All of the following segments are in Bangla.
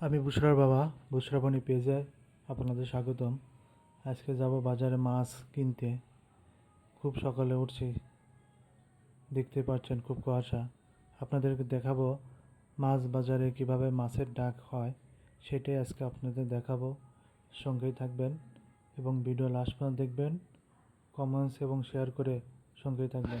আমি বুসরার বাবা বুসরাবনি পেজে আপনাদের স্বাগতম। আজকে যাব বাজারে মাছ কিনতে। খুব সকালে উঠছি। দেখতে পাচ্ছেন খুব কুয়াশা। আপনাদেরকে দেখাবো মাছ বাজারে কীভাবে মাছের ডাক হয়, সেটাই আজকে আপনাদের দেখাবো। সঙ্গেই থাকবেন এবং ভিডিও লাস্ট পর্যন্ত দেখবেন কমেন্টস এবং শেয়ার করে সঙ্গেই থাকবেন।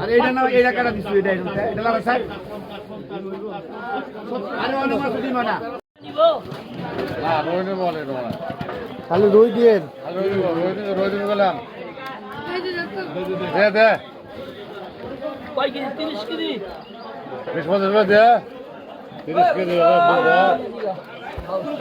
আরে এটা না এটা কাটা দিছো এটা এটা লাগা স্যার। আরে অনেক মাছ দিমা না। তাহলে রুই গেলাম দে দে কয় কেজি? তিরিশ কেজি। বিশ পঞ্চাশ করে দে তিরিশ কেজি